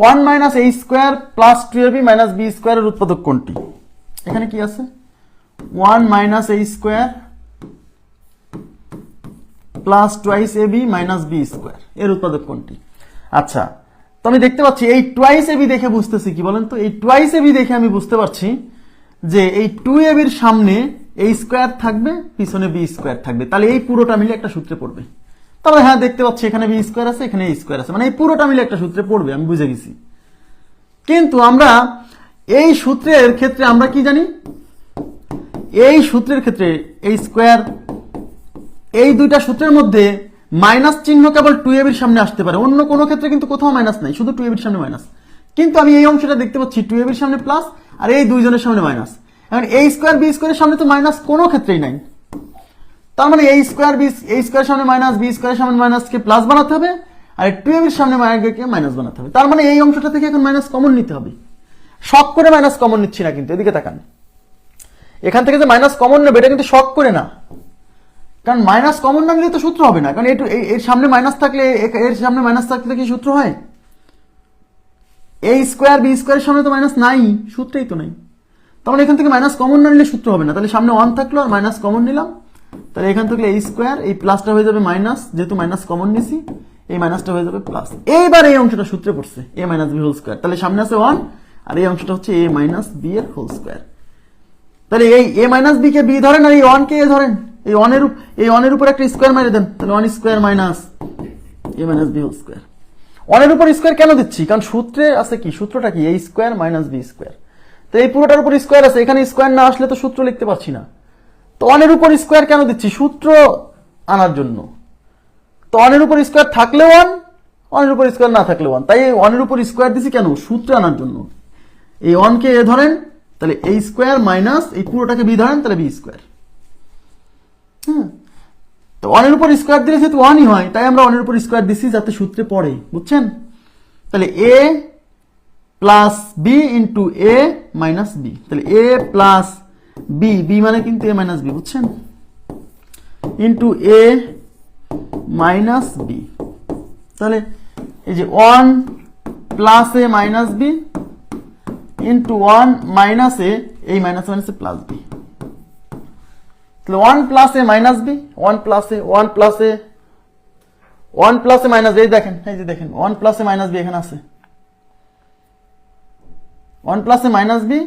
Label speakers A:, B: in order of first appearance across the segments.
A: One minus A square plus two AB minus B স্কোয়ারের উৎপাদক কোনটি? এখানে কি আছে? One minus A square plus twice B minus B square. এর উৎপাদক কোনটি? আচ্ছা তো আমি দেখতে পাচ্ছি এই টোয়াইস এবি দেখে বুঝতেছি কি বলেন তো? এই টোয়াইস এবি দেখে আমি বুঝতে পারছি যে এই টু এ এবির সামনে এই স্কোয়ার থাকবে, পিছনে বি স্কোয়ার থাকবে। তাহলে এই পুরোটা মিলে একটা সূত্রে পড়বে। তাহলে হ্যাঁ দেখতে পাচ্ছি, এখানে বি স্কোয়ার আছে, এখানে এই স্কোয়ার আছে। মানে এই পুরোটা মিলে একটা সূত্রে পড়বে, আমি বুঝে গেছি। কিন্তু আমরা এই সূত্রের ক্ষেত্রে আমরা কি জানি? এই সূত্রের ক্ষেত্রে এই স্কোয়ার এই দুইটা সূত্রের মধ্যে মাইনাস চিহ্ন কেবল টু এবির সামনে আসতে পারে। অন্য কোনো ক্ষেত্রে কিন্তু কোথাও মাইনাস নাই, শুধু টু এবির সামনে মাইনাস কিন্তু আমি এই অংশটা দেখতে পাচ্ছি টু এবির সামনে প্লাস আর এই দুইজনের সামনে মাইনাস এখন এই স্কোয়ার বি স্কোয়ারের সামনে তো মাইনাস কোনো ক্ষেত্রেই নাই। তার মানে A square B A square সামনে মাইনাস বি স্কোয়ার সামনে মাইনাসকে প্লাস বানাতে হবে, আর টু এবির সামনে মাইনাসকে মাইনাস বানাতে হবে। তার মানে এই অংশটা থেকে এখন মাইনাস কমন নিতে হবে। শখ করে মাইনাস কমন নিচ্ছি না কিন্তু, এদিকে তাকান। এখান থেকে যে মাইনাস কমন নেবে, এটা কিন্তু শখ করে না। কারণ মাইনাস কমন না নিলে তো সূত্র হবে না। কারণ এটু- এর সামনে মাইনাস থাকলে এর সামনে মাইনাস থাকলে কি সূত্র হয়? এই স্কোয়ার বি স্কোয়ারের সামনে তো মাইনাস নাই, সূত্রেই তো নাই। তার মানে এখান থেকে মাইনাস কমন না নিলে সূত্র হবে না। তাহলে সামনে ওয়ান থাকল আর মাইনাস কমন নিলাম। তাহলে এখান থেকে এই স্কোয়ার এই প্লাসটা হয়ে যাবে মাইনাস যেহেতু মাইনাস কমন নিছি, এই মাইনাসটা হয়ে যাবে প্লাস এইবার এই অংশটা সূত্রে পড়ছে A minus B whole square তাহলে সামনে আছে ওয়ান আর এই অংশটা হচ্ছে এ মাইনাস বি এর হোল স্কোয়ার তাহলে এই এ মাইনাস বি কে বি ধরেন আর এই ওয়ান কে এ ধরেন, এই ওয়ানের উপ- এই ওয়ানের উপর একটা স্কোয়ার মারি দেন, তাহলে one square minus A minus B whole square ওয়ানের উপর স্কোয়ার কেন দিচ্ছি? কারণ সূত্রে আছে কি? সূত্রটা কি? এই স্কোয়ার মাইনাস বি স্কোয়ার তো এই পুরোটার উপর স্কোয়ার আছে, এখানে স্কোয়ার না আসলে তো সূত্র লিখতে পারছি না। তো ওয়ানের উপর স্কোয়ার কেন দিচ্ছি? সূত্র আনার জন্য। তো ওয়ানের উপর স্কোয়ার থাকলে ওয়ান ওয়ানের উপর স্কোয়ার না থাকলে ওয়ান তাই ওয়ানের উপর স্কোয়ার দিছি কেন? সূত্র আনার জন্য। এই ওয়ানকে এ ধরেন, তাহলে এই স্কোয়ার মাইনাস এই পুরোটাকে বি ধরেন, তাহলে বি স্কোয়ার হ্যাঁ তো ওয়ানের উপর স্কোয়ার দিলে যেহেতু ওয়ানই হয়, তাই আমরা ওয়ানের উপর স্কোয়ার দিছি যাতে সূত্রে পড়ে, বুঝছেন? তাহলে A plus B into A minus B তাহলে এ প্লাস বি বি মানে কিন্তু এ মাইনাস বি বুঝছেন? ইন্টু এ মাইনাস বি তাহলে এই যে one plus A minus B into one minus A এই মাইনাস মাইনাসে প্লাস বি তাহলে one plus A minus B one plus A one plus A one plus A minus এই দেখেন, এই যে দেখেন one plus A minus B এখানে আছে। One plus A minus B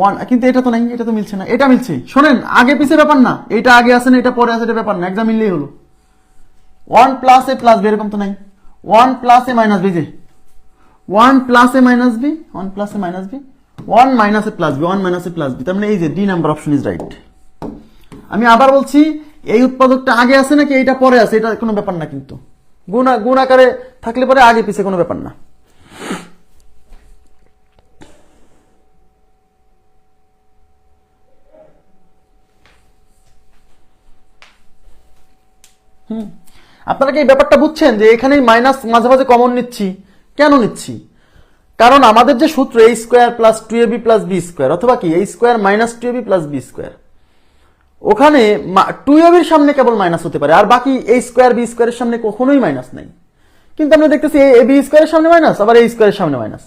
A: one কিন্তু এটা তো নাই, এটা তো মিলছে না। এটা মিলছে। শোনেন, আগে ব্যাপার না। এটা আগে আছে না, এটা পরে আছে, এটা ব্যাপার না। একদম মিললেই হলো। One plus A plus B এরকম তো নাই। One plus A minus B যে। One plus A minus B one plus A minus B one minus A plus B one minus A plus B তার মানে এই যে D number option is right আমি আবার বলছি, এই উৎপাদকটা আগে আছে নাকি, এইটা পরে আছে, এটা কোনো ব্যাপার না কিন্তু। গুণ গুণ আকারে থাকলে পরে আগে পিছে কোনো ব্যাপার না। আপনারা কি এই ব্যাপারটা বুঝছেন যে এখানে মাইনাস মাঝে মাঝে কমন নিচ্ছি? কেন নিচ্ছি? কারণ আমাদের যে সূত্র a square plus two a b plus b square অথবা কি a square minus two a b plus b square ওখানে টু এবির সামনে কেবল মাইনাস হতে পারে, আর বাকি এই স্কোয়ার বি স্কোয়ারের সামনে কখনোই মাইনাস নাই। কিন্তু আমরা দেখতেছি এ বি স্কোয়ারের সামনে মাইনাস আবার এই স্কোয়ারের সামনে মাইনাস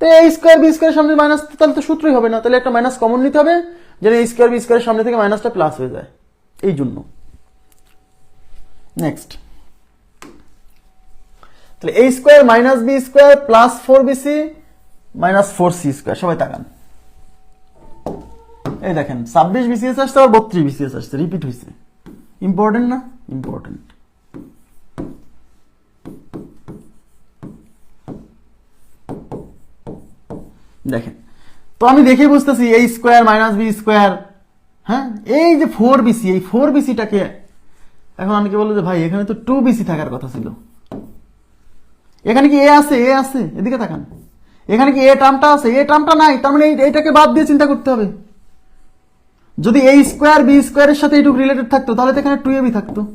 A: তো এই স্কোয়ার বি স্কোয়ারের সামনে মাইনাস তাহলে তো সূত্রই হবে না। তাহলে একটা মাইনাস কমন নিতে হবে, যেন এই স্কোয়ার বি স্কোয়ারের সামনে থেকে মাইনাসটা প্লাস হয়ে যায়। এই জন্য। নেক্সট তাহলে a square minus b square plus four b c minus four c square সবাই তাকান। এই দেখেন, ছাব্বিশ বিসিএস আসছে, আবার বত্রিশ বিসিএস আসছে রিপিট হয়েছে ইম্পর্টেন্ট না? ইম্পর্টেন্ট দেখেন, তো আমি দেখে বুঝতেছি এই স্কোয়ার মাইনাস বি স্কোয়ার হ্যাঁ? এই যে ফোর বিসি এই ফোর বিসিটাকে এখন অনেকে বলল যে, ভাই, এখানে তো টু বিসি থাকার কথা ছিল। এখানে কি এ আছে? এ আছে। এদিকে তাকান। এখানে কি এ টার্মটা আছে? এ টার্মটা নাই। তার মানে এই- এইটাকে বাদ দিয়ে চিন্তা করতে হবে। যদি এই স্কোয়ার বি স্কোয়ারের সাথে এইটুকু রিলেটেড থাকতো, তাহলে তো এখানে টু এবি থাকতো।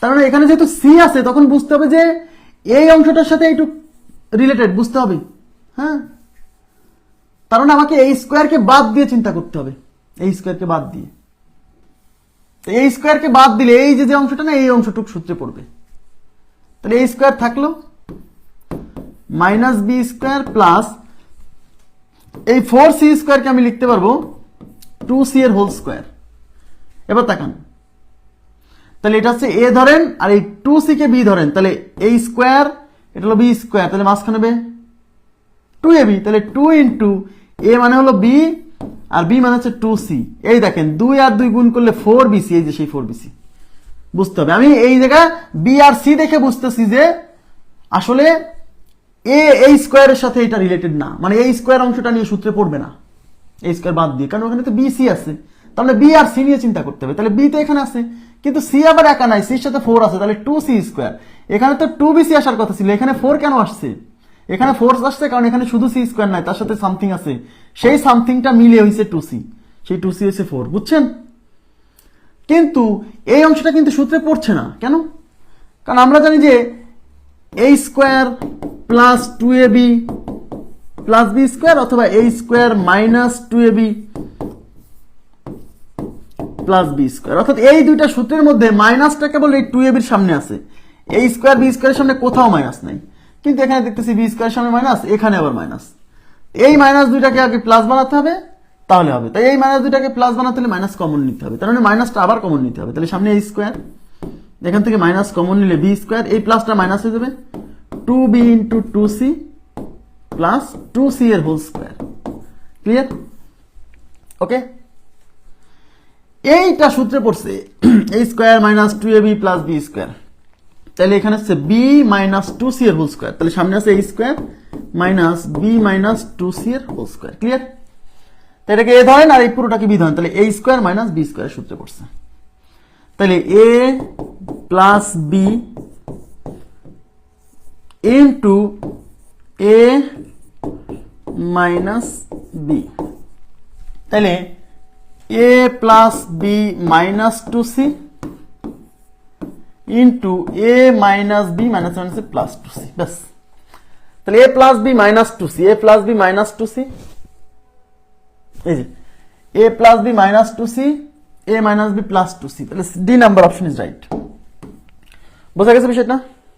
A: তার মানে এখানে যেহেতু সি আছে, তখন বুঝতে হবে যে, এই অংশটার সাথে এইটুক রিলেটেড বুঝতে হবে। হ্যাঁ? তার মানে আমাকে এই স্কোয়ারকে বাদ দিয়ে চিন্তা করতে হবে। এই স্কোয়ারকে বাদ দিয়ে। এই স্কোয়ারকে বাদ দিলে এই যে যে অংশটা না, এই অংশটুক সূত্রে পড়বে। তাহলে এই স্কোয়ার থাকল মাইনাস বি স্কোয়ার প্লাস এই ফোর সি স্কোয়ারকে আমি লিখতে পারব টু সি এর হোল স্কোয়ার এবার তাকান। তাহলে এটা হচ্ছে এ ধরেন, আর এই টু সি কে বি ধরেন, তাহলে এই স্কোয়ার এটা হলো বি স্কোয়ার তাহলে মাঝখানে বে টু এ বি তাহলে টু ইন্টু এ মানে হলো বি আর বি মানে হচ্ছে টু সি এই দেখেন, দুই আর দুই গুণ করলে ফোর বিসি এই যে সেই ফোর বিসি বুঝতে হবে। আমি এই জায়গায় বি আর সি দেখে বুঝতেছি যে আসলে এ, এই স্কোয়ারের সাথে এটা রিলেটেড না। মানে এই স্কোয়ার অংশটা নিয়ে সূত্রে পড়বে না। এই স্কোয়ার বাদ দিয়ে। কারণ ওখানে তো বি সি আছে। তাহলে বি আর সি নিয়ে চিন্তা করতে হবে। তাহলে বি তো এখানে আছে। কিন্তু সি আবার একা নাই। সির সাথে ফোর আছে। তাহলে টু সি স্কোয়ার এখানে তো টু বি সি আসার কথা ছিল। এখানে ফোর কেন আসছে? এখানে ফোর্স আসছে কারণ এখানে শুধু সি স্কোয়ার নাই, তার সাথে সামথিং আছে। সেই সামথিংটা মিলে হয়েছে টু সি সেই টু সি হয়েছে ফোর বুঝছেন? কিন্তু এই অংশটা কিন্তু সূত্রে পড়ছে না। কেন? কারণ আমরা জানি যে a square plus two a b plus b square অথবা a square minus two a b plus b square অর্থাৎ এই দুইটা সূত্রের মধ্যে মাইনাসটা কেবল এই টু এ বির সামনে আছে। এই স্কোয়ার বি স্কোয়ারের সামনে কোথাও মাইনাস নাই। কিন্তু এখানে দেখতেছি বি স্কোয়ারের সামনে মাইনাস এখানে আবার মাইনাস এই মাইনাস দুইটাকে আগে প্লাস বানাতে হবে, তাহলে হবে। তাই এই মাইনাস দুইটাকে প্লাস বানাতে হলে মাইনাস কমন নিতে হবে। তার মানে মাইনাসটা আবার কমন নিতে হবে। তাহলে সামনে এই স্কোয়ার এখান থেকে মাইনাস কমন নিলে বি স্কোয়ার এই প্লাসটা মাইনাস হয়ে যাবে two b into two c plus two c এর হোল স্কোয়ার ক্লিয়ার ওকে এইটা সূত্রে পড়ছে, a square minus two a b plus b square তাহলে এখানে হচ্ছে বি মাইনাস টু সি এর হোল স্কোয়ার তাহলে সামনে আছে a square minus b minus two c এর হোল স্কোয়ার ক্লিয়ার তো এটাকে এ ধরেন আর এই পুরোটাকে বি ধরেন। তাহলে a square minus b square সূত্রে পড়ছে। তাহলে a plus b into a minus b তাহলে a plus b minus two c into a minus b minus minus plus two c ব্যাস তাহলে a plus b minus two c a plus b minus two c এই যে a plus b minus two c a minus b plus two c তাহলে D number option is right বোঝা গেছে বিষয়টা?